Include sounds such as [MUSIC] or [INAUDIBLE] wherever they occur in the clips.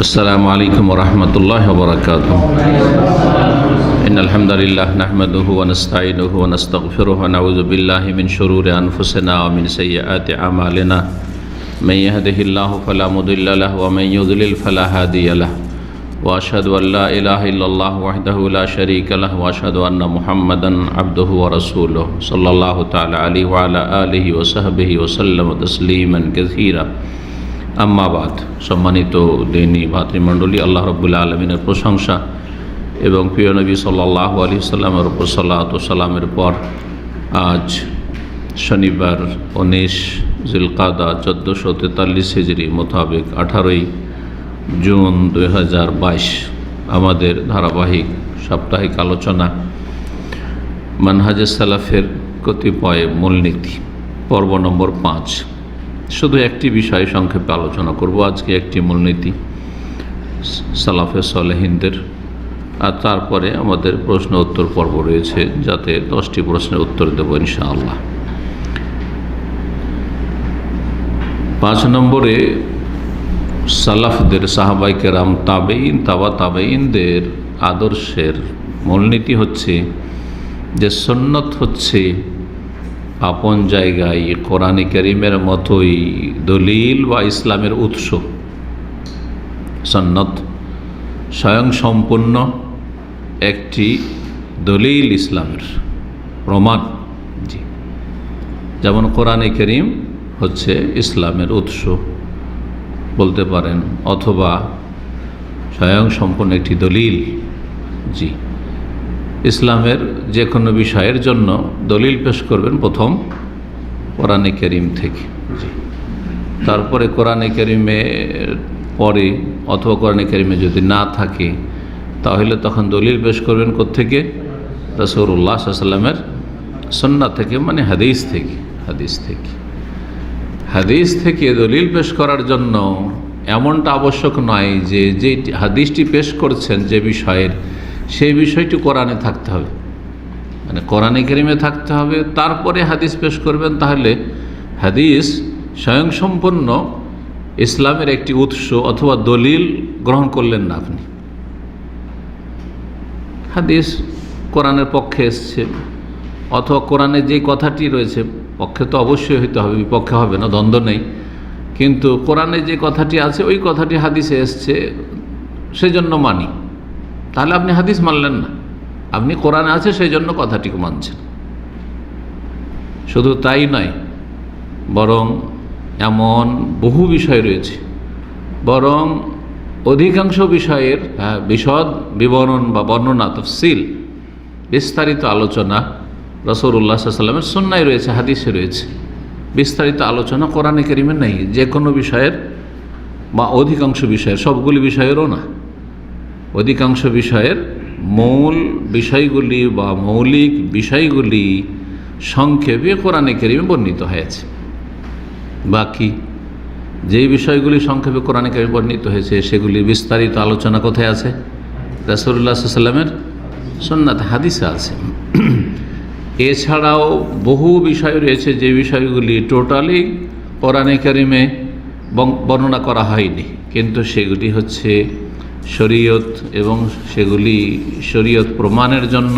السلام عليكم ورحمة الله وبركاته. إن الحمد لله نحمده ونستعينه ونستغفره ونعوذ بالله من شرور أنفسنا ومن سيئات أعمالنا. من يهده الله فلا مضل له ومن يضلل فلا هادي له. وأشهد أن لا إله إلا الله وحده لا شريك له وأشهد أن محمدا عبده ورسوله صلى الله تعالى عليه وعلى آله وصحبه وسلم تسليما كثيرا. আম্মাবাদ সম্মানিত দিনী ভাতৃমণ্ডলী, আল্লাহ রবুল্লা আলমিনের প্রশংসা এবং প্রিয় নবী সাল্লাহ আলী সাল্লামের উপর সাল্লাত সাল্লামের পর আজ শনিবার উনিশ জিলকাদা চোদ্দোশো তেতাল্লিশ হিজড়ি মোতাবেক আঠারোই জুন দুই হাজার বাইশ আমাদের ধারাবাহিক সাপ্তাহিক আলোচনা মানহাজে সালাফের কতিপয় মূলনীতি, পর্ব নম্বর পাঁচ। শুধু একটি বিষয় সংক্ষেপে আলোচনা করব, আজকে একটি মূলনীতি, সালাফে সলেহিনদের। আর তারপরে আমাদের প্রশ্ন উত্তর পর্ব রয়েছে, যাতে দশটি প্রশ্নের উত্তর দেবো ইনশাআল্লাহ। পাঁচ নম্বরে, সালাফদের সাহাবাইকে রাম তাবেইন তাবা তাবেইনদের আদর্শের মূলনীতি হচ্ছে যে সন্ন্যত হচ্ছে আপন জায়গায় কোরআনে করিমের মতোই দলিল বা ইসলামের উৎস। সন্নত স্বয়ং সম্পূর্ণ একটি দলিল ইসলামের প্রমাণ। জি। যেমন কোরআনে করিম হচ্ছে ইসলামের উৎস বলতে পারেন, অথবা স্বয়ং সম্পূর্ণ একটি দলিল। জি। ইসলামের যে কোনো বিষয়ের জন্য দলিল পেশ করবেন প্রথম কোরআনে করিম থেকে। তারপরে কোরআনে করিমে পরে অথবা কোরআনে করিমে যদি না থাকে তাহলে তখন দলিল পেশ করবেন কোথেকে রসৌরুল্লাহ সাল্লামের সন্না থেকে মানে হাদিস থেকে হাদিস থেকে। হাদিস থেকে দলিল পেশ করার জন্য এমনটা আবশ্যক নয় যে যে হাদিসটি পেশ করছেন যে বিষয়ের সেই বিষয়টি কোরআনে থাকতে হবে। মানে কোরআনে কেরিমে থাকতে হবে, তারপরে হাদিস পেশ করবেন, তাহলে হাদিস স্বয়ংসম্পন্ন ইসলামের একটি উৎস অথবা দলিল গ্রহণ করলেন না আপনি। হাদিস কোরআনের পক্ষে এসছে, অথবা কোরআনে যে কথাটি রয়েছে, পক্ষে তো অবশ্যই হইতে হবে, বিপক্ষে হবে না, দ্বন্দ্ব নেই। কিন্তু কোরআনে যে কথাটি আছে, ওই কথাটি হাদিসে এসছে, সেজন্য মানি। তাহলে আপনি হাদিস মানলেন না। আপনি কোরআনে আছে, সেই জন্য কথাটিকে মানছেন। শুধু তাই নয়, বরং এমন বহু বিষয় রয়েছে। বরং অধিকাংশ বিষয়ের হ্যাঁ বিশদ বিবরণ বা বর্ণনা, তফসিল, বিস্তারিত আলোচনা রসৌল্লা সাল্লামের সন্ন্যায় রয়েছে, হাদিসে রয়েছে। বিস্তারিত আলোচনা কোরআনে কেরিমের নেই, যে কোনো বিষয়ের বা অধিকাংশ বিষয়ের, সবগুলি বিষয়েরও না। অধিকাংশ বিষয়ের মূল বিষয়গুলি বা মৌলিক বিষয়গুলি সংক্ষেপে কোরআনে কেরিমে বর্ণিত হয়েছে। বাকি যেই বিষয়গুলি সংক্ষেপে কোরআনে কেরিমে বর্ণিত হয়েছে, সেগুলি বিস্তারিত আলোচনা কোথায় আছে? রাসুল্লাহ সাল্লামের সন্ন্যাত হাদিসে আছে। এছাড়াও বহু বিষয় রয়েছে যে বিষয়গুলি টোটালি কোরআনে কারিমে বর্ণনা করা হয়নি। কিন্তু সেগুলি হচ্ছে শরীয়ত এবং সেগুলি শরীয়ত প্রমাণের জন্য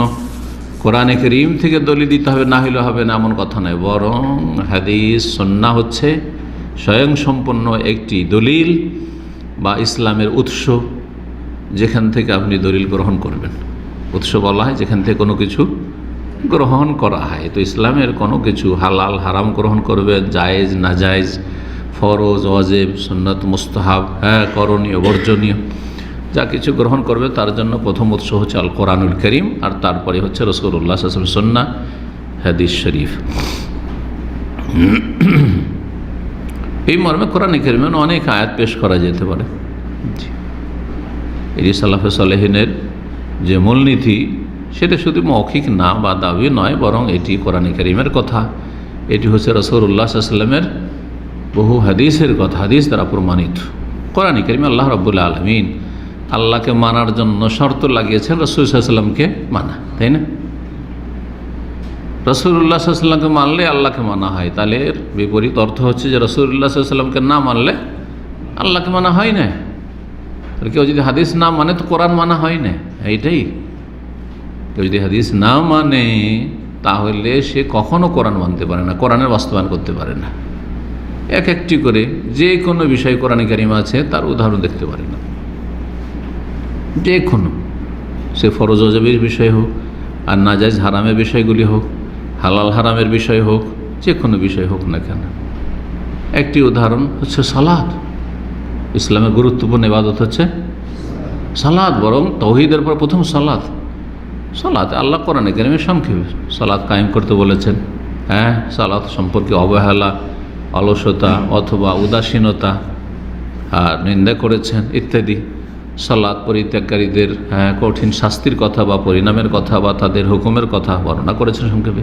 কোরআনে করিম থেকে দলি দিতে হবে, না হলে হবে না এমন কথা নয়। বরং হাদিস সন্না হচ্ছে স্বয়ংসম্পন্ন একটি দলিল বা ইসলামের উৎস যেখান থেকে আপনি দলিল গ্রহণ করবেন। উৎস বলা হয় যেখান থেকে কোনো কিছু গ্রহণ করা হয়। তো ইসলামের কোনো কিছু হালাল, হারাম গ্রহণ করবে জায়েজ না জায়েজ ফরজ অজেব সন্ন্যত মুস্তাহাব হ্যাঁ করণীয়, বর্জনীয়। যা কিছু গ্রহণ করবে তার জন্য প্রথম উৎস হচ্ছে আল কোরআনুল করিম আর তারপরে হচ্ছে রসগরুল্লাহ আসল সন্না হাদিস শরীফ। এই মর্মে কোরআন করিমে অনেক আয়াত পেশ করা যেতে পারে। এটি সালাফে সালেহিনের যে মূলনীতি সেটা শুধু মৌখিক না বা দাবি নয় বরং এটি কোরআন করিমের কথা। এটি হচ্ছে রসৌল্লাহ সাল্লামের বহু হাদিসের কথা হাদিস দ্বারা প্রমাণিত। কোরআন করিম আল্লাহ রব্বুল্লা আলমিন আল্লাহকে মানার জন্য শর্ত লাগিয়েছেন, রসুল সাল্লামকে মানা, তাই না? রসুল্লাহ সাল্লামকে মানলে আল্লাহকে মানা হয়, তাহলে এর বিপরীত অর্থ হচ্ছে যে রসুল্লাহ সাল্লামকে না মানলে আল্লাহকে মানা হয় না। কেউ যদি হাদিস না মানে তো কোরআন মানা হয় না, এইটাই। কেউ যদি হাদিস না মানে তাহলে সে কখনো কোরআন মানতে পারে না, কোরআনের বাস্তবায়ন করতে পারে না। এক একটি করে যে কোনো বিষয় কোরআনে কারিম আছে, তার উদাহরণ দেখতে পারে না যে কোনো সে ফরজ অজবের বিষয় হোক, আর না নাজাইজ হারামের বিষয়গুলি হোক, হালাল হারামের বিষয় হোক, যে কোনো বিষয় হোক না কেন। একটি উদাহরণ হচ্ছে সালাদ। ইসলামের গুরুত্বপূর্ণ ইবাদত হচ্ছে সালাদ, বরং তৌহিদের পর প্রথম সালাদ। সালাদ আল্লাহ কোরআনে কেন সংক্ষেপে সালাদ কায়েম করতে বলেছেন। হ্যাঁ সালাদ সম্পর্কে অবহেলা, অলসতা অথবা উদাসীনতা, আর নিন্দা করেছেন ইত্যাদি। সালাদ পরিত্যাগকারীদের হ্যাঁ, কঠিন শাস্তির কথা বা পরিণামের কথা বা তাদের হুকুমের কথা বর্ণনা করেছেন সংক্ষেপে।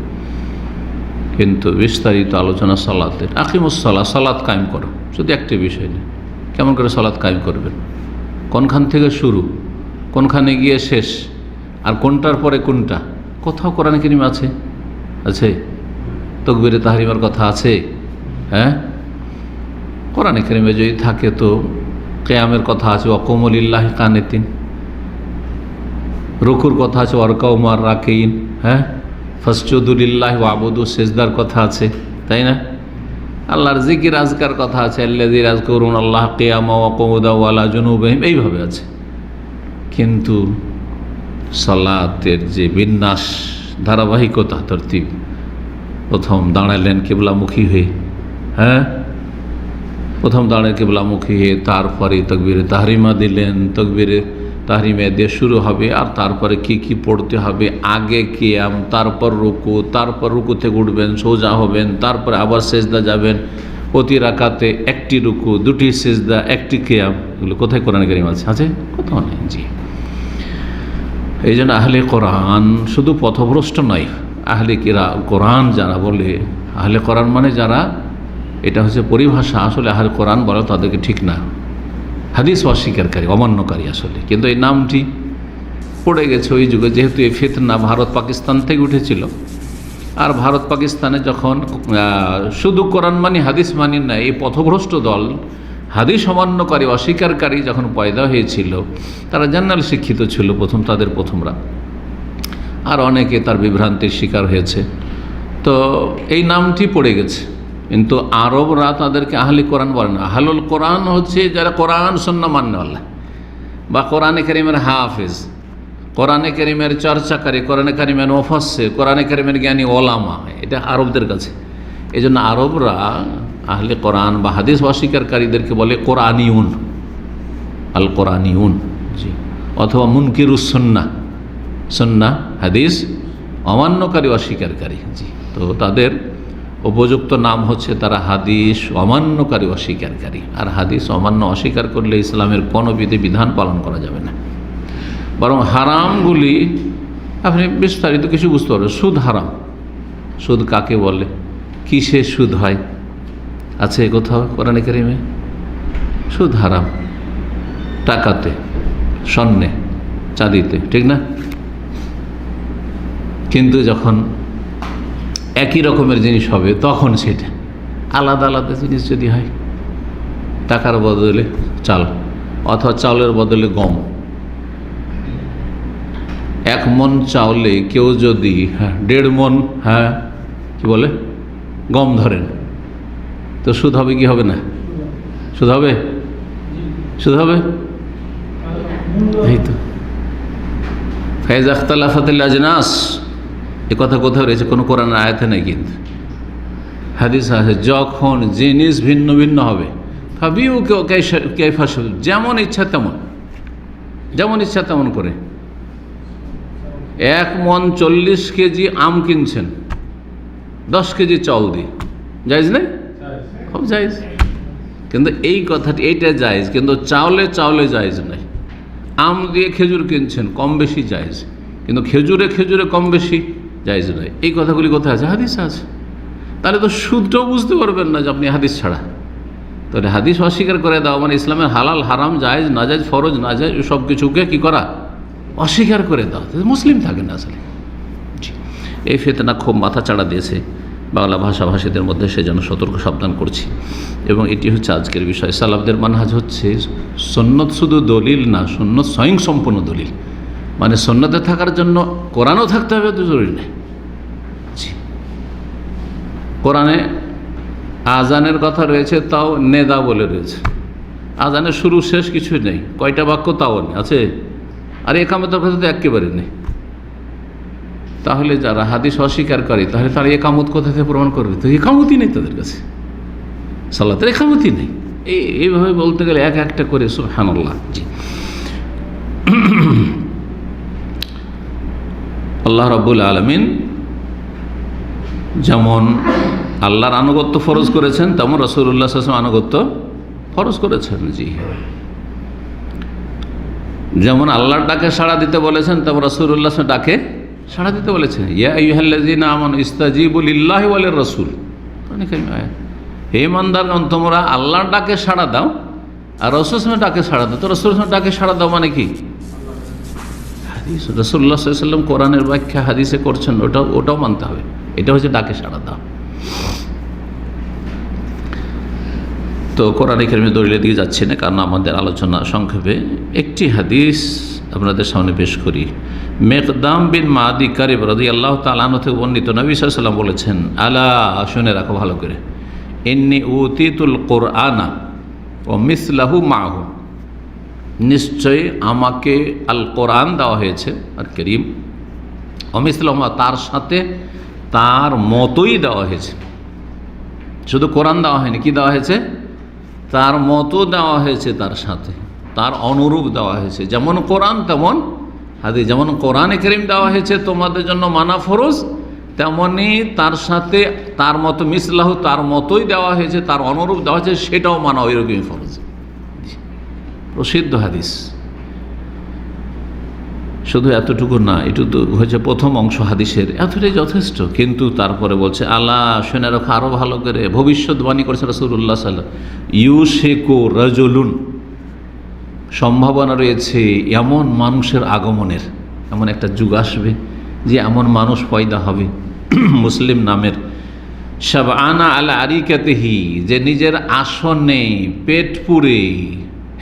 কিন্তু বিস্তারিত আলোচনা সালাতের আকিমুসাল্লাহ সালাদ কায়েম করো। শুধু একটি বিষয় নেই কেমন করে সালাদ কায়েম করবেন? কোনখান থেকে শুরু? কোনখানে গিয়ে শেষ? আর কোনটার পরে কোনটা? কোথাও কোরআন কিনিম আছে? আছে? তকবিরে তাহারিমার কথা আছে? হ্যাঁ? কোরআনে কারিমে যদি থাকে তো কেয়ামের কথা আছে অকমলিল্লাহ কানেতিন। রুকুর কথা আছে ওয়ারকাউমার রাকেইন হ্যাঁ? ফসচুদুলিল্লাহ আবুদু সেজদার কথা আছে, তাই না? আল্লাহর জিকির আজকার কথা আছে আল্লাহ রাজ করুন আল্লাহ কেয়ামা ওয়াকমুদা ওয়ালা জুনুবহিম, এইভাবে আছে। কিন্তু সালাতের যে বিন্যাস, ধারাবাহিকতা, তরতিব, প্রথম দাঁড়ালেন কেবলামুখী হয়ে হ্যাঁ? প্রথম দাঁড়ায় কেবলামুখী হয়ে তারপরে তকবিরে তাহরিমা দিলেন। তকবিরে তাহরিমা দিয়ে শুরু হবে। আর তারপরে কি কি পড়তে হবে? আগে কেয়াম, তারপর রুকু তারপর রুকু থেকে উঠবেন, সোজা হবেন, তারপরে আবার সেজদা যাবেন। প্রতি রাকাতে একটি রুকু, দুটি সেজদা, একটি কেয়াম। এগুলো কোথায় কোরআন কারিম আছে? আছে? কোথাও নেই, জি। এই জন্য আহলে কোরআন শুধু পথভ্রষ্ট নয়, আহলে কিরা কোরআন যারা বলে, আহলে কোরআন মানে যারা এটা হচ্ছে পরিভাষা আসলে আহলে কোরআন বলা, তাদেরকে ঠিক না। হাদিস অস্বীকারী, অমান্যকারী আসলে। কিন্তু এই নামটি পড়ে গেছে ওই যুগে, যেহেতু এই ফেতনা ভারত পাকিস্তান থেকে উঠেছিল। আর ভারত পাকিস্তানে যখন শুধু কোরআন মানি, হাদিস মানি না এই পথভ্রষ্ট দল, হাদিস অমান্যকারী, অস্বীকারী যখন পয়দা হয়েছিল, তারা জান্নাল শিক্ষিত ছিল প্রথম, তাদের প্রথমরা আর অনেকে তার বিভ্রান্তির শিকার হয়েছে। তো এই নামটি পড়ে গেছে। কিন্তু আরবরা তাদেরকে আহলি কোরআন বলে না। আহলুল কোরআন হচ্ছে যারা কোরআন, সন্না মান্যওয়ালা বা কোরআনে করিমের হাফেজ, কোরআনে করিমের চর্চাকারী, কোরআনে করিমের ওফাসে কোরআনে করিমের জ্ঞানী ওলামা, এটা আরবদের কাছে। এই জন্য আরবরা আহলে কোরআন বা হাদিস অস্বীকারীদেরকে বলে কোরআনিউন। আল কোরআনিউন জি। অথবা মুনকিরুস সন্না। সন্না, হাদিস অমান্যকারী অস্বীকারী জি। তো তাদের উপযুক্ত নাম হচ্ছে তারা হাদিস অমান্যকারী অস্বীকারী। আর হাদিস অমান্য অস্বীকার করলে ইসলামের কোনো বিধি বিধান পালন করা যাবে না। বরং হারামগুলি আপনি বিস্তারিত কিছু বুঝতে পারবেন। সুদ হারাম। সুদ কাকে বলে? কিসে সুদ হয়? আছে কোথাও কোরআনে কারিমে? সুদ হারাম। টাকাতে, স্বর্ণে, চাঁদিতে, ঠিক না? কিন্তু যখন একই রকমের জিনিস হবে, তখন সেটা। আলাদা আলাদা জিনিস যদি হয়, টাকার বদলে চাল, অথবা চাউলের বদলে গম। এক মন চাউলে কেউ যদি হ্যাঁ দেড় মন হ্যাঁ কি বলে, গম ধরেন, তো সুদ হবে কি হবে না? সুদ হবে? সুদ হবে? এই তো। ফেজ আখতালাফাতিল আজনাস। এ কথা কোথাও রয়েছে, কোনো কোরআন আয়াতে নেই কিন্তু। হাদিস আছে, যখন জিনিস ভিন্ন ভিন্ন হবে ভাবিও কেউ কেফাসল যেমন ইচ্ছা তেমন, যেমন ইচ্ছা তেমন করে। এক মন চল্লিশ কেজি আম কিনছেন, দশ কেজি চাউল দিয়ে যাইজ নেই? খুব জায়জ। কিন্তু এই কথাটি, এইটা জায়জ, কিন্তু চাউলে চাউলে জায়জ নাই। আম দিয়ে খেজুর কিনছেন, কম বেশি যাইজ কিন্তু খেজুরে খেজুরে কম বেশি জায়জ নয়। এই কথাগুলি কোথায় আছে? হাদিস আছে। তাহলে তো সুদটাও বুঝতে পারবেন না যে আপনি হাদিস ছাড়া। তাহলে হাদিস অস্বীকার করে দাও মানে ইসলামের হালাল, হারাম, জায়েজ না জায়েজ ফরজ না জায়েজ সব কিছুকে কী করা? অস্বীকার করে দাও। তাহলে মুসলিম থাকেন না আসলে। এই ফেতনা খুব মাথা চাড়া দিয়েছে বাংলা ভাষাভাষীদের মধ্যে সেজন্য সতর্ক সাবধান করছি। এবং এটি হচ্ছে আজকের বিষয়। সালাফদের মানহাজ হচ্ছে সন্ন্যত শুধু দলিল না সন্ন্যত স্বয়ং সম্পূর্ণ দলিল। মানে সন্ন্যতে থাকার জন্য কোরআনও থাকতে হবে, তো জরুরি নেই। কোরআনে আজানের কথা রয়েছে, তাও নেদা বলে রয়েছে। আজানের শুরু শেষ কিছুই নেই, কয়টা বাক্য তাও নেই, আছে? আর একামতের কথা তো একেবারে নেই। তাহলে যারা হাদিস অস্বীকার করে তাহলে তারা একামত কোথা থেকে প্রমাণ করবে? তো একামতই নেই তাদের কাছে। সাল্লাতের একামতই নেই। এই, এইভাবে বলতে গেলে এক একটা করে, সুবহানাল্লাহ। জি। আল্লাহ রাব্বুল আলমিন যেমন আল্লাহর আনুগত্য ফরজ করেছেন, তেমন রসুল্লাহ আসলাম আনুগত্য ফরজ করেছেন, জি। যেমন আল্লাহর ডাকে সাড়া দিতে বলেছেন, তেমন রসুল্লাহ ডাকে সাড়া দিতে বলেছেন। ইয়া ইহাল্লাজিনা আমন রসুল হে মন্দারগণ তোমরা আল্লাহর ডাকে সাড়া দাও, আর রসুল ডাকে সাড়া দাও। তো রসুল ডাকে সাড়া দাও মানে কি? হাদিস। রসুল্লাহ সাল্লাম কোরআনের ব্যাখ্যা হাদিসে করছেন, ওটাও ওটাও মানতে হবে। এটা হচ্ছে ডাকে সাড়া দাও। তো কোরআন কেরমে দলিলের দিকে যাচ্ছি না, কারণ আমাদের আলোচনা সংক্ষেপে। একটি হাদিস আপনাদের সামনে পেশ করি। মেকদাম বিন মাদি কারিব রাজি আল্লাহ তালান থেকে বর্ণিত নবী সাল্লাম বলেছেন, আলা, শুনে রাখো ভালো করে। এন্নি উতিতুল কোরআনা ও মিসলাহু মাহু নিশ্চয়ই আমাকে আল কোরআন দেওয়া হয়েছে, আর করিম। অমিসলামা তার সাথে তার মতোই দেওয়া হয়েছে। শুধু কোরআন দেওয়া হয়নি, কি দেওয়া হয়েছে? তার মতো দেওয়া হয়েছে তার সাথে। তার অনুরূপ দেওয়া হয়েছে। যেমন কোরআন, তেমন হাদি যেমন কোরআনে করিম দেওয়া হয়েছে, তোমাদের জন্য মানা ফরজ তেমনই তার সাথে তার মতো মিসলাহ, তার মতোই দেওয়া হয়েছে, তার অনুরূপ দেওয়া হয়েছে, সেটাও মানা ওইরকমই ফরজ। প্রসিদ্ধ হাদিস। শুধু এতটুকু না, এটু তো হয়েছে প্রথম অংশ হাদিসের। এতটাই যথেষ্ট, কিন্তু তারপরে বলছে, আল্লাহ শুনে রাখো আরও ভালো করে ভবিষ্যৎবাণী করেছে রসুল্লাহ সাল্লাহ ইউ শেকো রাজলুন। সম্ভাবনা রয়েছে এমন মানুষের আগমনের, এমন একটা যুগ আসবে যে এমন মানুষ পয়দা হবে। [CLEARS THROAT] মুসলিম নামের সব আনা আলা আরিকাতেহি যে নিজের আসনে পেট পুরে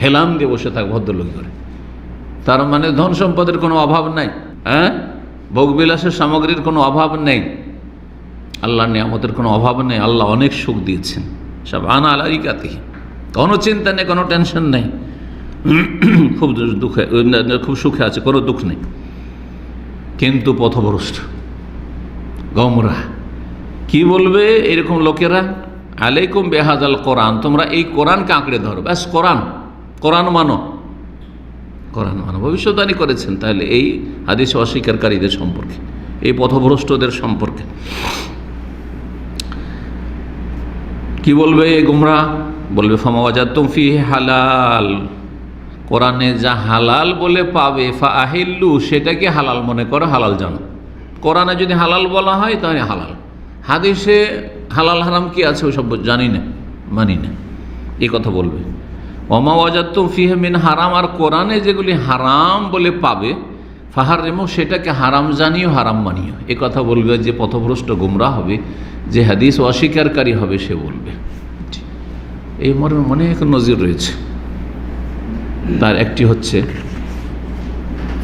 হেলাম দিয়ে বসে থাক ভদ্রলোক করে তার মানে ধন সম্পদের কোনো অভাব নাই হ্যাঁ? ভোগবিলাসের সামগ্রীর কোনো অভাব নেই। আল্লাহ নিয়ামতের কোনো অভাব নেই, আল্লাহ অনেক সুখ দিয়েছেন। সব আনা আলারিকাতি কোনো চিন্তা নেই, কোনো টেনশন নেই। খুব দুঃখে, খুব সুখে আছে, কোনো দুঃখ নেই। কিন্তু পথভ্রষ্ট, গমরা। কি বলবে এরকম লোকেরা? আলাইকুম বেহাজাল কোরআন, তোমরা এই কোরআনকে আঁকড়ে ধরো। ব্যাস, কোরআন। কোরআন মানো। কোরআন মানো। ভবিষ্যৎবাণী করেছেন, তাহলে এই হাদিস অস্বীকারীদের সম্পর্কে, এই পথভ্রষ্টদের সম্পর্কে। কি বলবে গুমরা? বলবে ফামাওয়াজাদ তুমফি হালাল। কোরআনে যা হালাল বলে পাবে ফা আহিল্লু সেটাকে হালাল মনে করো? হালাল জানো। কোরআনে যদি হালাল বলা হয়, তাহলে হালাল। হাদিসে হালাল হারাম কি আছে ওসব জানি না, মানি না। এই কথা বলবে। অমা ওয়াজাত ফিহে মিন হারাম, আর কোরআনে যেগুলি হারাম বলে পাবে ফাহার রেমো সেটাকে হারাম জানিও, হারাম মানিও। এ কথা বলবে যে পথভ্রষ্ট গুমরা হবে, যে হাদিস অস্বীকারী হবে, সে বলবে। এই মর্মে অনেক নজির রয়েছে। তার একটি হচ্ছে,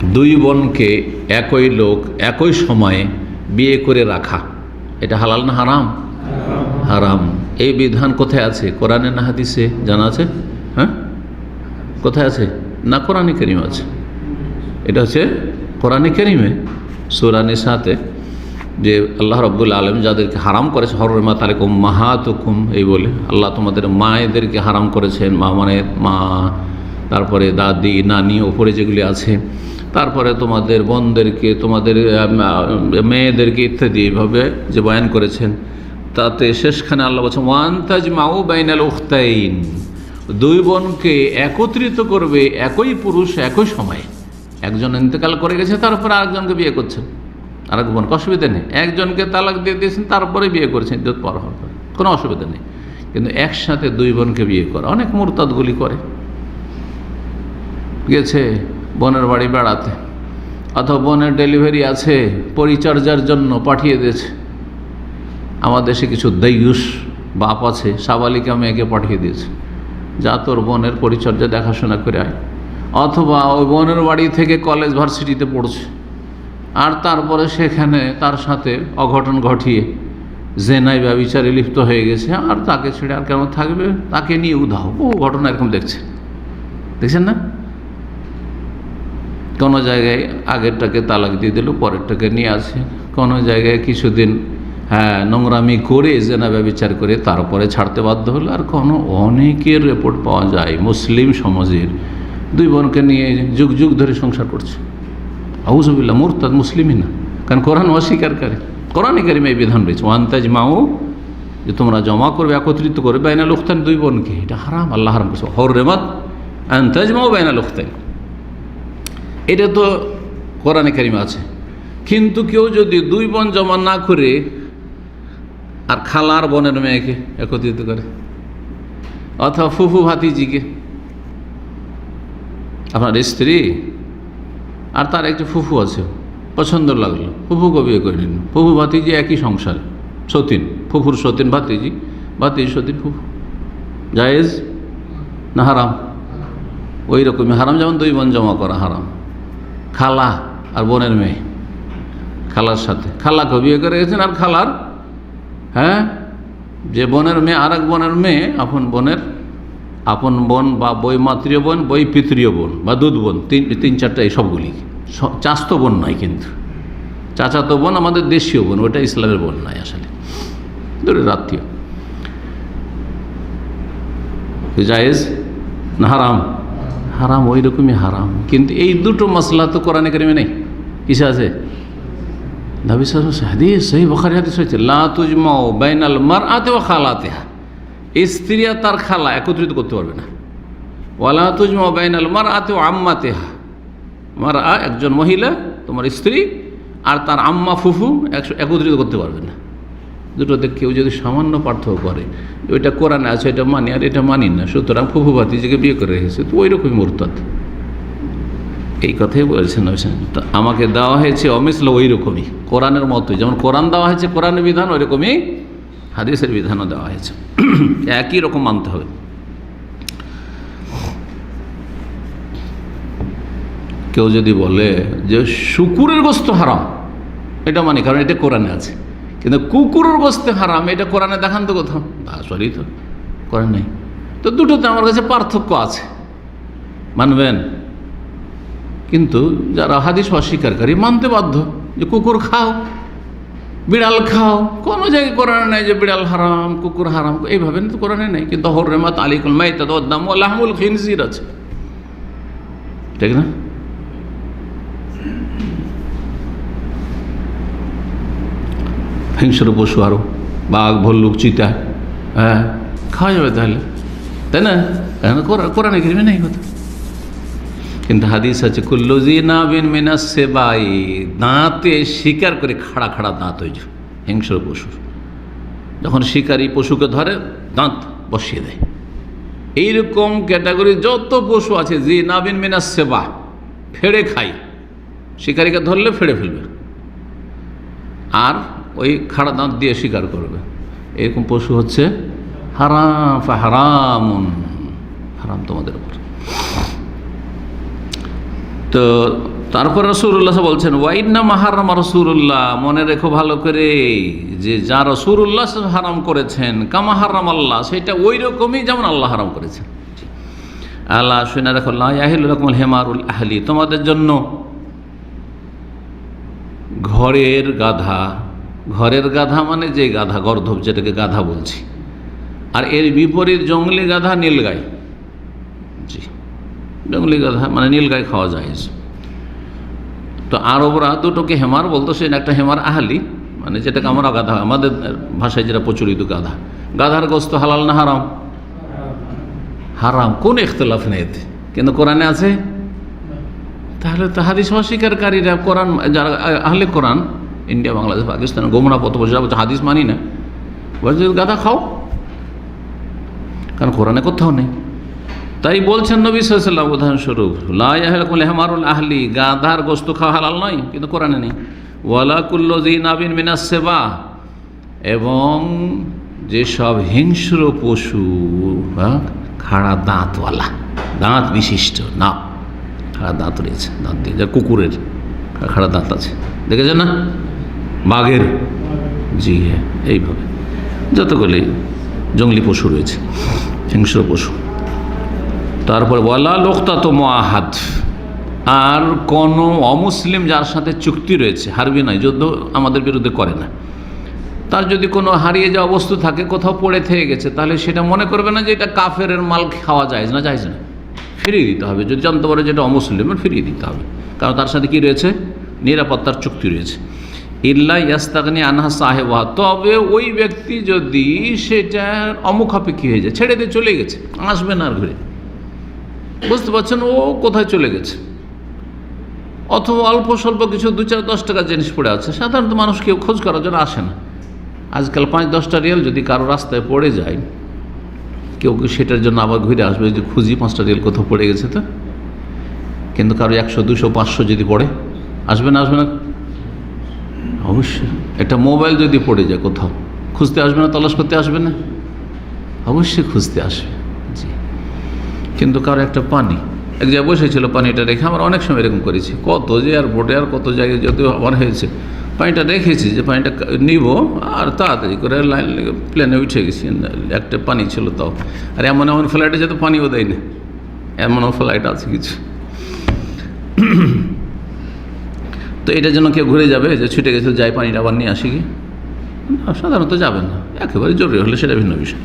দুই বোনকে একই লোক, একই সময়ে বিয়ে করে রাখা। এটা হালাল না হারাম। হারাম। এই বিধান কোথায় আছে? কোরআনে না হাদিসে জানা আছে? হ্যাঁ? কোথায় আছে? না, কোরআনে করিম আছে। এটা হচ্ছে কোরআনে করিমে সুরানের সাথে যে আল্লাহ রব্বুল আলম যাদেরকে হারাম করেছে হরমা তালেকুম মাহাতুকুম, এই বলে, আল্লাহ তোমাদের মায়েদেরকে হারাম করেছেন, মা মানে মা, তারপরে দাদি, নানি, ওপরে যেগুলি আছে, তারপরে তোমাদের বোনদেরকে, তোমাদের মেয়েদেরকে ইত্যাদি এইভাবে যে বয়ান করেছেন, তাতে শেষখানে আল্লাহ বলছেন ওয়ান্তাজ মাউ বাইনাল উখতাইন। দুই বোনকে একত্রিত করবে একই পুরুষ একই সময়ে। একজন ইন্তেকাল করে গেছে, তারপরে আরেকজনকে বিয়ে করছেন আরেক বোনকে অসুবিধা নেই। একজনকে তালাক দিয়ে দিয়েছেন, তারপরে বিয়ে করেছেন ইদ্যুৎ পর হওয়ার পর। কোনো অসুবিধা নেই। কিন্তু একসাথে দুই বোনকে বিয়ে করা, অনেক মোরতাদগুলি করে। গেছে বোনের বাড়ি বেড়াতে, অথবা বোনের ডেলিভারি আছে, পরিচর্যার জন্য পাঠিয়ে দিয়েছে। আমার দেশে কিছু দৈয়ুস বাপ আছে, সাবালিকা মেয়েকে পাঠিয়ে দিয়েছে। যা তোর বোনের পরিচর্যা দেখাশোনা করে আয়। অথবা ওই বোনের বাড়ি থেকে কলেজ ভার্সিটিতে পড়ছে। আর তারপরে সেখানে তার সাথে অঘটন ঘটিয়ে জেনাই ব্যবিচারে লিপ্ত হয়ে গেছে। আর তাকে ছেড়ে আর কেমন থাকবে? তাকে নিয়ে উধাও। ও ঘটনা এরকম দেখছে। দেখছেন না? কোনো জায়গায় আগেরটাকে তালাক দিয়ে দিল, পরেরটাকে নিয়ে আসে। কোনো জায়গায় কিছুদিন হ্যাঁ নোংরামি করে জেনা ব্যবচার করে তারপরে ছাড়তে বাধ্য হলো। আর কোনো অনেকের রেপোর্ট পাওয়া যায়, মুসলিম সমাজের দুই বোনকে নিয়ে যুগ যুগ ধরে সংসার করছে। আউজবিল্লা মুরতাদ মুসলিমই না। কারণ কোরআন অস্বীকারী কোরআন কারিমে এই বিধান রয়েছে ওয়ান্তাজ মাও যে তোমরা জমা করবে, একত্রিত করবে বাইনা লোকতান দুই বোনকে। এটা হারাম, আল্লাহ হারাম করছে। হর রেমাত আন্তাজ মাও বাইনা লোকতান এটা তো কোরআনে কারিমে আছে। কিন্তু কেউ যদি দুই বোন জমা না করে আর খালার বোনের মেয়েকে একত্রিত করে। অথবা ফুফু ভাতিজিকে। আপনার স্ত্রী আর তার একটি ফুফু আছে, পছন্দ লাগল। ফুফুকে বিয়ে করে নিন ফুফু ভাতিজি একই সংসার, সতীন, ফুফুর সতীন ভাতিজি ভাতিজি সতীন ফুফু। জায়েজ না হারাম? ওই রকমই, হারাম যেমন দুই বোন জমা করা হারাম। খালা আর বোনের মেয়ে, খালার সাথে। খালাকে বিয়ে করে গেছেন আর খালার হ্যাঁ? যে বোনের মেয়ে আর এক বোনের মেয়ে, আপন বোনের, আপন বোন বা বই মাতৃয় বোন, বই পিতৃয় বোন বা দুধ বোন, তিন তিন চারটা এই সবগুলি। চাস্তো বোন নয় কিন্তু। চাচাতো বোন আমাদের দেশীয় বোন ওটা ইসলামের বোন নয় আসলে। দূরের আত্মীয় জায়েজ? না হারাম? হারাম ওই রকমই হারাম। কিন্তু এই দুটো মশলা তো কোরআনে কারিমে নেই। কিসে আছে? নবী হাদিস সেই বখারি হাদিস হয়েছে লা তুজমাও বাইনাল মার আতে ও খালাতেহা স্ত্রী আর তার খালা একত্রিত করতে পারবে না। ওয়ালা তুজমাও বাইনাল মার আতে ও আম্মাতেহা। মার আ একজন মহিলা, তোমার স্ত্রী, আর তার আম্মা, ফুফু একত্রিত করতে পারবে না। দুটোতে কেউ যদি সামান্য পার্থক্য করে, ওইটা কোরআনে আছে এটা মানি, আর এটা মানি না, সুতরাং ফুফু ভাতিজিকে বিয়ে করে রেখেছে। তো ওই রকমই এই কথাই বলছেন আমাকে দেওয়া হয়েছে অমিসল ওই রকমই কোরআনের মতোই। যেমন কোরআন দেওয়া হয়েছে কোরআনের বিধান ওই রকমই হাদিসের বিধানও দেওয়া হয়েছে। [CLEARS THROAT] একই রকম মানতে হবে। কেউ যদি বলে যে শুকুরের গোস্ত হারাম, এটা মানে কারণ এটা কোরআনে আছে। কিন্তু কুকুরের গোস্তে হারাম, এটা কোরআনে দেখান তো কোথাও। আসলেই তো কোরআন নেই। তো দুটোতে আমার কাছে পার্থক্য আছে। মানবেন? কিন্তু যারা হাদিস অস্বীকারী মানতে বাধ্য যে কুকুর খাও, বিড়াল খাও, কোনো জায়গায় কোরআনে নেই যে বিড়াল হারাম, কুকুর হারাম, এইভাবে তো কোরআনে নেই। কিন্তু হরেমাত আলিকুল মাইতাদ ওদ্দাম ও লাহমুল খিনজির আছে। ঠিক না? হিংস্র পশু আরও বাঘ, ভল্লুক, চিতা হ্যাঁ খাওয়া যাবে তাহলে। তাই না? কেন কোরআনে কিনবে নেই কথা? কিন্তু হাদিস আছে কুল্লুজি না বিন মিনাস সেবাই দাঁতে শিকার করে খাড়া খাড়া দাঁত যায় হিংস্র পশু। যখন শিকারী পশুকে ধরে, দাঁত বসিয়ে দেয়। এইরকম ক্যাটাগরি যত পশু আছে যে নাবিন মিনাস সেবা ফেড়ে খাই শিকারীকে ধরলে ফেড়ে ফেলবে। আর ওই খাড়া দাঁত দিয়ে শিকার করবে। এরকম পশু হচ্ছে হারাম হারামুন হারাম তোমাদের উপর। তো তারপর রসুল্লাহ বলছেন ওয়াইন্না মাহারাম রসুল্লাহ মনে রেখো ভালো করে, যে যা রসুল্লাহ হারাম করেছেন, কামা হারাম আল্লাহ, সেটা ওই রকমই যেমন আল্লাহ হারাম করেছেন। আল্লাহ শুনে রেখো আহিল রকম হেমারুল আহলি তোমাদের জন্য ঘরের গাধা ঘরের গাধা মানে যে গাধা, গর্ধব যেটাকে গাধা বলছি, আর এর বিপরীত জঙ্গলি গাধা নীলগাই জি জঙ্গলি গাধা মানে নীলগাই খাওয়া যায় তো আরবরা দুটোকে হেমার বলতো, সে একটা হেমার আহালি মানে যেটাকে আমরা গাধা, আমাদের ভাষায় যেটা প্রচলিত গাধা। গাধার গোস্ত হালাল না হারাম? হারাম, কোন ইখতলাফ নেই এতে? কিন্তু কোরআনে আছে? তাহলে তো হাদিস অস্বীকারীরা কোরআন, যারা আহলে কোরআন, ইন্ডিয়া, বাংলাদেশ পাকিস্তান গোমরা পত বসে হাদিস মানি না। বলছে গাধা খাও। কারণ কোরআনে কোথাও নেই। তাই বলছেন নবী সাল্লাম উদাহরণস্বরূপ লাহমুল হেমারুল আহলি গাধার গোস্ত খাওয়া হালাল নয় কিন্তু কোরআনে নেই। ওয়ালা কুল্লো জি নাবিন মিনাস সেবা এবং যেসব হিংস্র পশু হ্যাঁ, খাড়া দাঁতওয়ালা দাঁত বিশিষ্ট না খাড়া দাঁত রয়েছে দাঁত দিয়ে যা কুকুরের খাড়া দাঁত আছে। দেখেছেন না? বাঘের। জি হ্যাঁ এইভাবে। যতগুলি জঙ্গলি পশু রয়েছে হিংস্র পশু তারপর বলা লোকতা তো মহাহাত আর কোনো অমুসলিম যার সাথে চুক্তি রয়েছে, হারবি নয়, যুদ্ধ আমাদের বিরুদ্ধে করে না। তার যদি কোনো হারিয়ে যাওয়া বস্তু থাকে, কোথাও পড়ে থেকে গেছে, তাহলে সেটা মনে করবে না যে এটা কাফের মাল খাওয়া যায় না যায় না। ফিরিয়ে দিতে হবে, যদি জানতে পারে যেটা অমুসলিমের, ফিরিয়ে দিতে হবে। কারণ তার সাথে কি রয়েছে? নিরাপত্তার চুক্তি রয়েছে। ইল্লা ইয়াস্তাগনি আনহা সাহেব, তবে ওই ব্যক্তি যদি সেটার অমুখাপেক্ষী হয়ে যায়, ছেড়ে দিয়ে চলে গেছে, আসবে না আর ঘুরে। বুঝতে পারছেন, ও কোথায় চলে গেছে? অথবা অল্প স্বল্প কিছু দু চার দশ টাকার জিনিস পড়ে আছে, সাধারণত মানুষ কেউ খোঁজ করার জন্য আসে না। আজকাল পাঁচ দশটা রিয়াল যদি কারও রাস্তায় পড়ে যায়, কেউ কেউ সেটার জন্য আবার ঘুরে আসবে? যে খুঁজি পাঁচটা রিয়াল কোথাও পড়ে গেছে তো? কিন্তু কারও একশো, দুশো, পাঁচশো যদি পড়ে, আসবে না আসবে না? অবশ্যই। একটা মোবাইল যদি পড়ে যায় কোথাও, খুঁজতে আসবে না, তলাশ করতে আসবে না? অবশ্যই খুঁজতে আসবে। কিন্তু কারও একটা পানি। এক জায়গায় বসেছিল পানিটা রেখে আমরা অনেক সময় এরকম করেছি। কত যে আর এয়ারপোর্টে আর কত জায়গায় যদিও আমার হয়েছে। পানিটা রেখেছি যে পানিটা নিব আর তাড়াতাড়ি করে লাইন প্লেনে উঠে গেছি। একটা পানি ছিল তাও। আর এমন এমন ফ্লাইটে যেতে পানিও দেয় না এমনও ফ্লাইট আছে কিছু। তো এটার জন্য কেউ ঘুরে যাবে যে ছুটে গেছে, যাই পানিটা আবার নিয়ে আসি কি? সাধারণত যাবে না। একেবারে জরুরি হলে সেটা ভিন্ন বিষয়।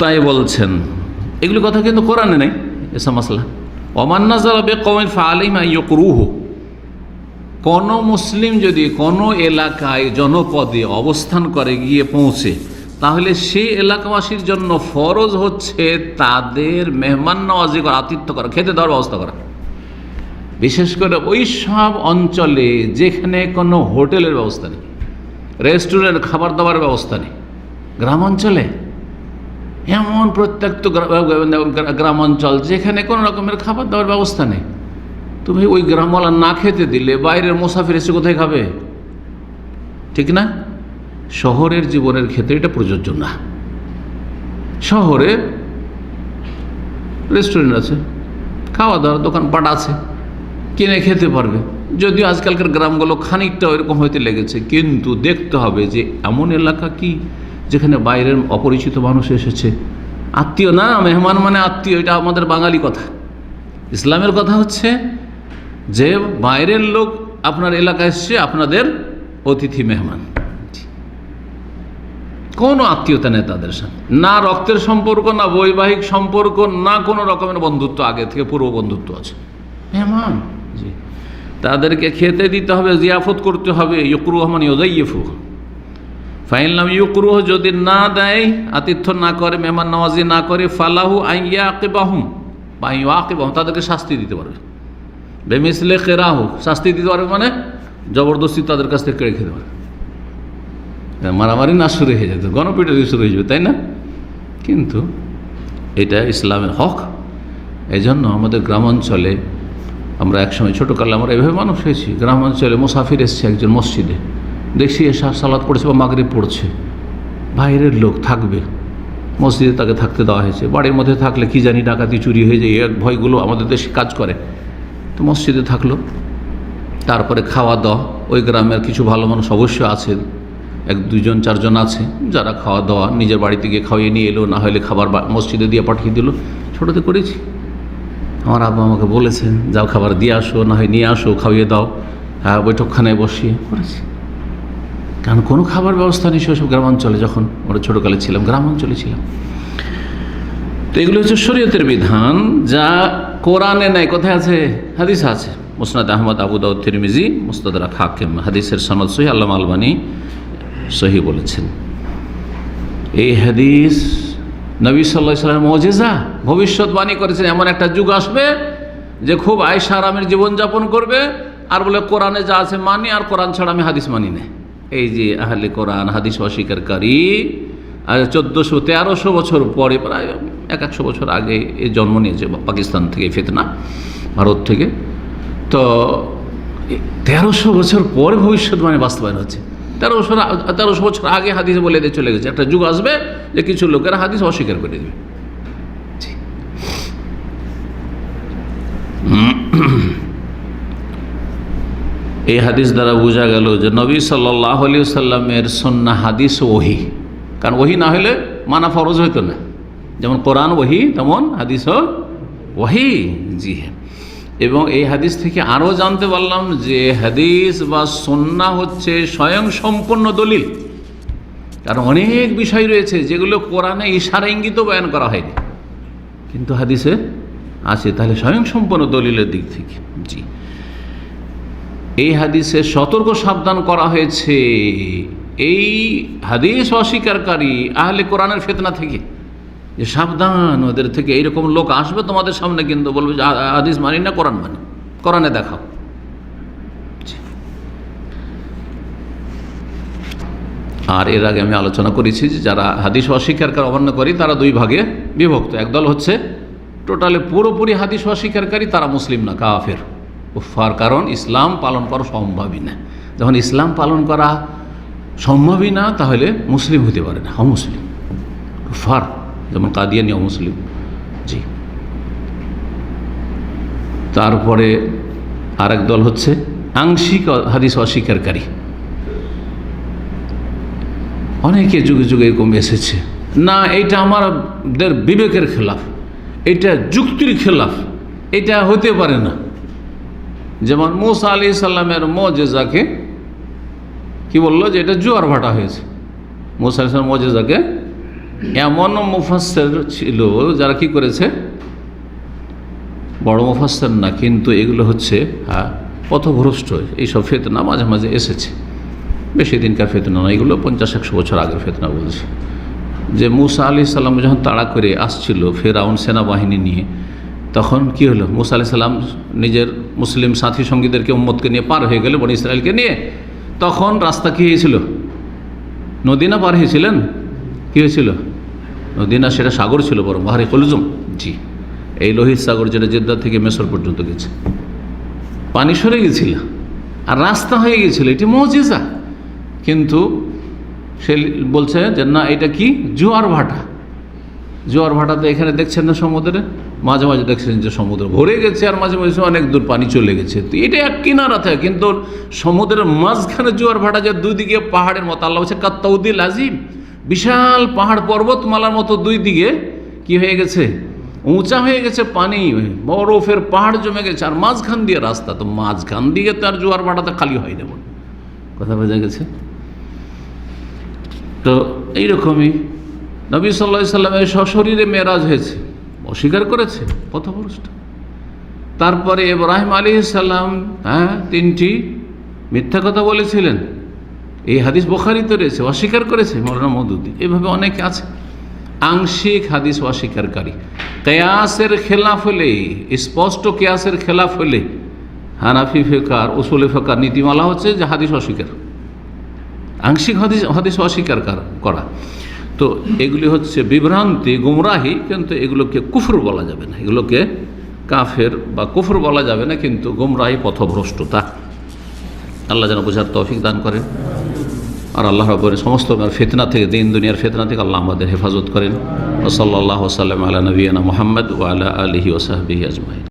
তাই বলছেন এগুলি কথা কিন্তু কোরআনে নেই, এসব মশলা। অমান্না জালাবে কমেন ফালিমা ইয়করুহ। কোনো মুসলিম যদি কোনো এলাকায় জনপদে অবস্থান করে, গিয়ে পৌঁছে, তাহলে সেই এলাকাবাসীর জন্য ফরজ হচ্ছে তাদের মেহমান নওয়াজি করা, আতিথ্য করা, খেতে দেওয়ার ব্যবস্থা করা। বিশেষ করে ওই সব অঞ্চলে যেখানে কোনো হোটেলের ব্যবস্থা নেই, রেস্টুরেন্ট, খাবার দাবার ব্যবস্থা নেই, গ্রাম অঞ্চলে এমন প্রত্যেক গ্রাম অঞ্চল যেখানে কোনো রকমের খাবার দাবার ব্যবস্থা নেই। তুমি ওই গ্রামওয়ালা না খেতে দিলে বাইরের মুসাফির এসে কোথায় খাবে? ঠিক না? শহরের জীবনের ক্ষেত্রে এটা প্রযোজ্য না। শহরে রেস্টুরেন্ট আছে খাওয়া দাওয়ার দোকানপাট আছে, কিনে খেতে পারবে। যদিও আজকালকার গ্রামগুলো খানিকটা ওইরকম হইতে লেগেছে, কিন্তু দেখতে হবে যে এমন এলাকা কি? যেখানে বাইরের অপরিচিত মানুষ এসেছে। আত্মীয় না, মেহমান মানে আত্মীয়, এটা আমাদের বাঙালি কথা। ইসলামের কথা হচ্ছে যে বাইরের লোক আপনার এলাকায় এসছে, আপনাদের অতিথি মেহমান। কোনো আত্মীয়তা নেই তাদের সাথে। না রক্তের সম্পর্ক, না বৈবাহিক সম্পর্ক, না কোনো রকমের বন্ধুত্ব, আগে থেকে পূর্ব বন্ধুত্ব আছে। মেহমান। জি। তাদেরকে খেতে দিতে হবে, জিয়াফত করতে হবে। ইকরু রহমান ইউজাইফু ফাইনলাম ইউকরুহ, যদি না দেয়, আতিথ্য না করে, মেহমান নওয়াজি না করে, ফালাহু আইয়া আকেবাহুম বা ইয়া আকেবাহুম তাদেরকে শাস্তি দিতে পারবে। বেমিসলে কেরাহু, শাস্তি দিতে পারবে মানে জবরদস্তি তাদের কাছ থেকে কেড়ে খেতে পারবে। মারামারি না শুরু হয়ে যেত গণপিটারি শুরু হয়ে যাবে, তাই না? কিন্তু এটা ইসলামের হক এই জন্য আমাদের গ্রামাঞ্চলে আমরা একসময় ছোটোকালে আমরা এভাবে মানুষ হয়েছি। গ্রামাঞ্চলে মুসাফির এসছে একজন মসজিদে। দেখছি এসা সালাদ পড়েছে বা মাগরিব পড়ছে। বাইরের লোক থাকবে। মসজিদে তাকে থাকতে দেওয়া হয়েছে। বাড়ির মধ্যে থাকলে কি জানি ডাকাতি চুরি হয়ে যায় এক ভয়গুলো আমাদের দেশে কাজ করে। তো মসজিদে থাকল। তারপরে খাওয়া দাওয়া। ওই গ্রামের কিছু ভালো মানুষ অবশ্যই আছে এক দুজন চারজন আছে। যারা খাওয়া দাওয়া নিজের বাড়িতে গিয়ে খাওয়িয়ে নিয়ে এলো, না হলে খাবার মসজিদে দিয়ে পাঠিয়ে দিল। ছোটোতে করেছি। আমার আব্বা আমাকে বলেছেন, যাও খাবার দিয়ে আসো, না হয় নিয়ে আসো, খাইয়ে দাও। হ্যাঁ বৈঠকখানায় বসিয়ে করেছি। কারণ কোনো খাবার ব্যবস্থা নেই সেসব গ্রামাঞ্চলে যখন আমরা ছোটোকালে ছিলাম, গ্রামাঞ্চলে ছিলাম। তো এগুলো হচ্ছে শরীয়তের বিধান, যা কোরআনে নাই। কোথায় আছে? হাদিস আছে। মুসনাদ আহমদ, আবু দাউদ, তিরমিজি মুস্তাদরা হাকিম। হাদিসের সনদ সহি আল্লাহ আলবানী সহি বলেছেন। এই হাদিস নবী সাল্লাহ সাল্লাম মজেজা, ভবিষ্যৎবাণী করেছেন। এমন একটা যুগ আসবে যে খুব আয়সা আরামের জীবনযাপন করবে, আর বলে কোরআনে যা আছে মানি, আর কোরআন ছাড়া আমি হাদিস মানি না। এই যে আহলে কোরআন, হাদিস অস্বীকারী চোদ্দোশো তেরোশো বছর পরে, প্রায় এক একশো বছর আগে এ জন্ম নিয়েছে পাকিস্তান থেকে ফেতনা, ভারত থেকে। তো তেরোশো বছর পরে ভবিষ্যৎবাণী বাস্তবায়ন হচ্ছে। তেরোশো তেরোশো বছর আগে হাদিস বলে দিয়ে চলে গেছে। একটা যুগ আসবে যে কিছু লোকেরা হাদিস অস্বীকার করে দেবে। এই হাদিস দ্বারা বোঝা গেল যে নবী সাল্লাহ আলী সাল্লামের সন্না হাদিস ওহি। কারণ ওহি না হলে মানা ফরজ হইতো না। যেমন কোরআন ওহি, তেমন হাদিসও ওহি। জি হ্যাঁ। এবং এই হাদিস থেকে আরও জানতে পারলাম যে হাদিস বা সন্না হচ্ছে স্বয়ং সম্পূর্ণ দলিল। কারণ অনেক বিষয় রয়েছে যেগুলো কোরআনে ইশারা ইঙ্গিত বয়ান করা হয়নি। কিন্তু হাদিসে আছে, তাহলে স্বয়ং সম্পূর্ণ দলিলের দিক থেকে। জি। এই হাদিসে সতর্ক সাবধান করা হয়েছে। এই হাদিস অস্বীকারী আহলে কোরআনের ফেতনা থেকে। যে সাবধান, ওদের থেকে এইরকম লোক আসবে তোমাদের সামনে কিন্তু বলবে যে হাদিস মানি না, কোরআন মানি। কোরআনে দেখাও। আর এর আগে আমি আলোচনা করেছি যে, যারা হাদিস অস্বীকারকার, অমান্য করি, তারা দুই ভাগে বিভক্ত। একদল হচ্ছে, টোটালে পুরোপুরি হাদিস অস্বীকারী, তারা মুসলিম না, কাফের। উফার কারণ ইসলাম পালন করা সম্ভবই না। যখন ইসলাম পালন করা সম্ভবই না, তাহলে মুসলিম হতে পারে না, অমুসলিম। কুফার যেমন কাদিয়ানি অমুসলিম। জি। তারপরে আরেক দল হচ্ছে আংশিক হাদিস অস্বীকারী। অনেকে যুগে যুগে এরকম এসেছে। না, এইটা আমাদের বিবেকের খেলাফ এটা যুক্তির খেলাফ এটা হতে পারে না। যেমন মোসা আলি সাল্লামের মজেজাকে কি বলল যে এটা জোয়ার ভাটা হয়েছে। মোসা আলি সাল্লাম মজেজাকে এমন মুফাসের ছিল যারা কি করেছে? বড় মুফাসের না, কিন্তু এগুলো হচ্ছে হ্যাঁ পথভ্রষ্ট। এইসব ফেতনা মাঝে মাঝে এসেছে। বেশি দিনকার ফেতনা না এগুলো পঞ্চাশ, একশো বছর আগের ফেতনা বলছে। যে মুসা আলি সাল্লাম যখন তাড়া করে আসছিল ফেরাউন সেনাবাহিনী নিয়ে তখন কি হলো? মুসা আলি সাল্লাম নিজের মুসলিম সাথী সঙ্গীদেরকে উম্মতকে নিয়ে পার হয়ে গেলে বন ইসরায়েলকে নিয়ে। তখন রাস্তা কী হয়েছিল? নদী না পার হয়েছিলেন? কী হয়েছিল? নদী না সেটা সাগর ছিল বরং, বাহারি কলুজম। জি, এই লোহিত সাগর যেটা জেদ্দা থেকে মেসর পর্যন্ত গেছে। পানি সরে গেছিল আর রাস্তা হয়ে গেছিল, এটি মজিজা। কিন্তু সে বলছে যে, না, এটা কি জোয়ার ভাটা? জোয়ার ভাটাতে এখানে দেখছেন না সমুদ্রে? মাঝে মাঝে দেখছেন যে সমুদ্র ভরে গেছে আর মাঝে মাঝে অনেক দূর পানি চলে গেছে। তো এটা এক কিনারা থাকে, কিন্তু সমুদ্রের মাঝখানে জোয়ার ভাটা যে দুই দিকে পাহাড়ের মতো। আল্লাহ হচ্ছে কাত্তাউদ্দিল আজিম বিশাল পাহাড় পর্বতমালার মতো দুই দিকে কি হয়ে গেছে? উঁচা হয়ে গেছে পানি, বরফের পাহাড় জমে গেছে। আর মাঝখান দিয়ে রাস্তা, তো মাঝখান দিয়ে তার জোয়ার ভাটাতে খালি হয় না কথা বোঝা গেছে? তো এইরকমই নবী সাল্লা সাল্লামের সশরীরে মেরাজ হয়েছে। অস্বীকার করেছে পথভ্রষ্ট। তারপরে ইব্রাহিম আলী সাল্লাম হ্যাঁ তিনটি মিথ্যা কথা বলেছিলেন। এই হাদিস বোখারিতে রয়েছে, অস্বীকার করেছে মৌলানা মদুদ্দিন এভাবে অনেকে আছে। আংশিক হাদিস অস্বীকারী। কেয়াসের খেলাফ হলে, স্পষ্ট কেয়াসের খেলাফ হলে হানাফি ফেকার, উসুলে ফেকার নীতিমালা হচ্ছে যে হাদিস অস্বীকার। আংশিক হাদিস হাদিস অস্বীকার করা। তো এগুলি হচ্ছে বিভ্রান্তি, গুমরাহি, কিন্তু এগুলোকে কুফর বলা যাবে না। এগুলোকে কাফের বা কুফর বলা যাবে না, কিন্তু গুমরাহি পথভ্রষ্টতা। আল্লাহ যেন বোঝার তৌফিক দান করেন। আর আল্লাহ রব্বরের সমস্ত ফেতনা থেকে, দিন দুনিয়ার ফেতনা থেকে আল্লাহ আমাদের হেফাজত করেন। ও সাল্লাহ সাল্লাম আলা নবীনা মোহাম্মদ ও আলা আলহি ওসাহবিহি আজমাইন।